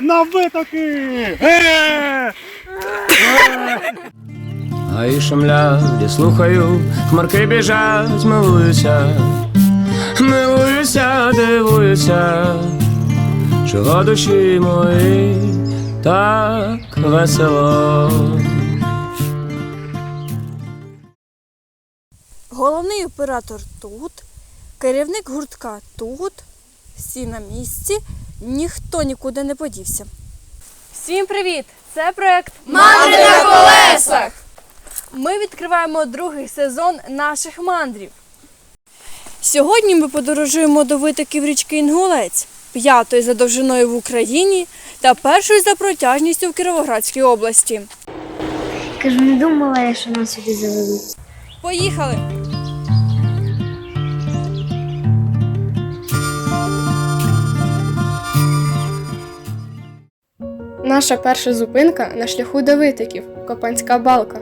на витоки! Е! Гаї шумлять, я слухаю, хмарки біжать, милуюся, милуюся, дивуюся, чого душі мої так весело. Головний оператор тут, керівник гуртка тут, всі на місці, ніхто нікуди не подівся. Всім привіт! Це проект Мандри на колесах. Ми відкриваємо другий сезон наших мандрів. Сьогодні ми подорожуємо до витоків річки Інгулець, п'ятої за довжиною в Україні та першої за протяжністю в Кіровоградській області. Кажу, не думала я, що нас сюди заведуть. Поїхали! Наша перша зупинка на шляху до витоків Копанська балка.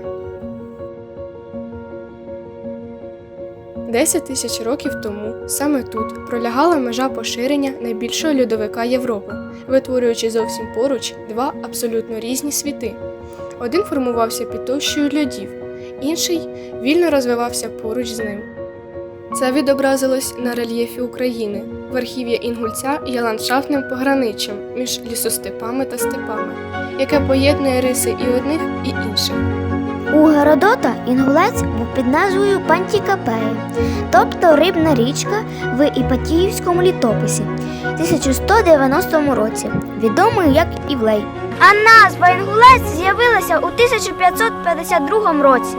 10 тисяч років тому саме тут пролягала межа поширення найбільшого льодовика Європи, витворюючи зовсім поруч два абсолютно різні світи. Один формувався під товщою льодів, інший вільно розвивався поруч з ним. Це відобразилось на рельєфі України. Верхів'я Інгульця є ландшафтним пограниччям між лісостепами та степами, яке поєднує риси і одних, і інших. У Геродота інгулець був під назвою Пантікапея, тобто рибна річка в Іпатіївському літописі 1190 році, відомий як Івлей. А назва інгулець з'явилася у 1552 році.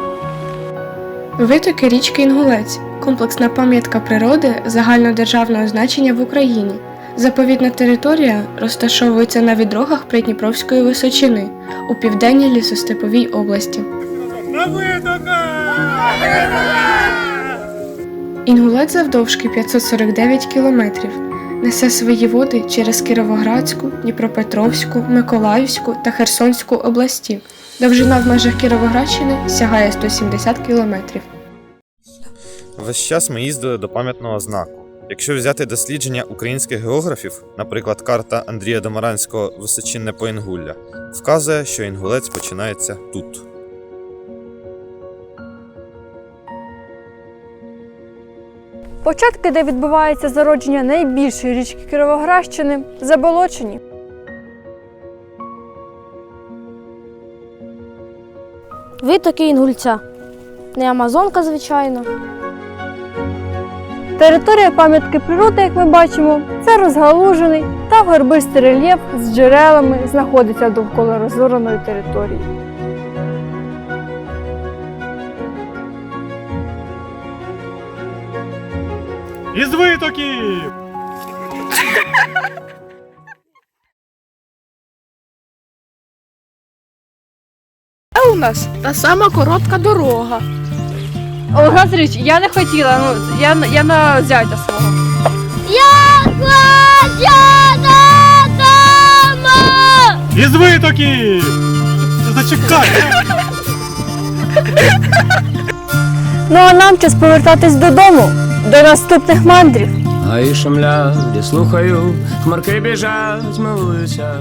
Витоки річки Інгулець комплексна пам'ятка природи загальнодержавного значення в Україні. Заповідна територія розташовується на відрогах Придніпровської височини у південній лісостеповій області. Інгулець завдовжки 549 кілометрів. Несе свої води через Кіровоградську, Дніпропетровську, Миколаївську та Херсонську області. Довжина в межах Кіровоградщини сягає 170 кілометрів. Весь час ми їздили до пам'ятного знаку. Якщо взяти дослідження українських географів, наприклад, карта Андрія Домаранського Височинне Поінгулля, вказує, що інгулець починається тут. Початки, де відбувається зародження найбільшої річки Кіровоградщини, заболочені. Витоки Інгульця. Не Амазонка, звичайно. Територія пам'ятки природи, як ми бачимо, це розгалужений та горбистий рельєф з джерелами знаходиться довкола розореної території. Із витоків! А у нас та сама коротка дорога. Олег Андрійович, я не хотіла, ну я, я на зятя свого. Із витоків! Зачекай! Ну а нам час повертатись додому, до наступних мандрів. Гаї шумлять, я слухаю, хмарки біжать, милуюся,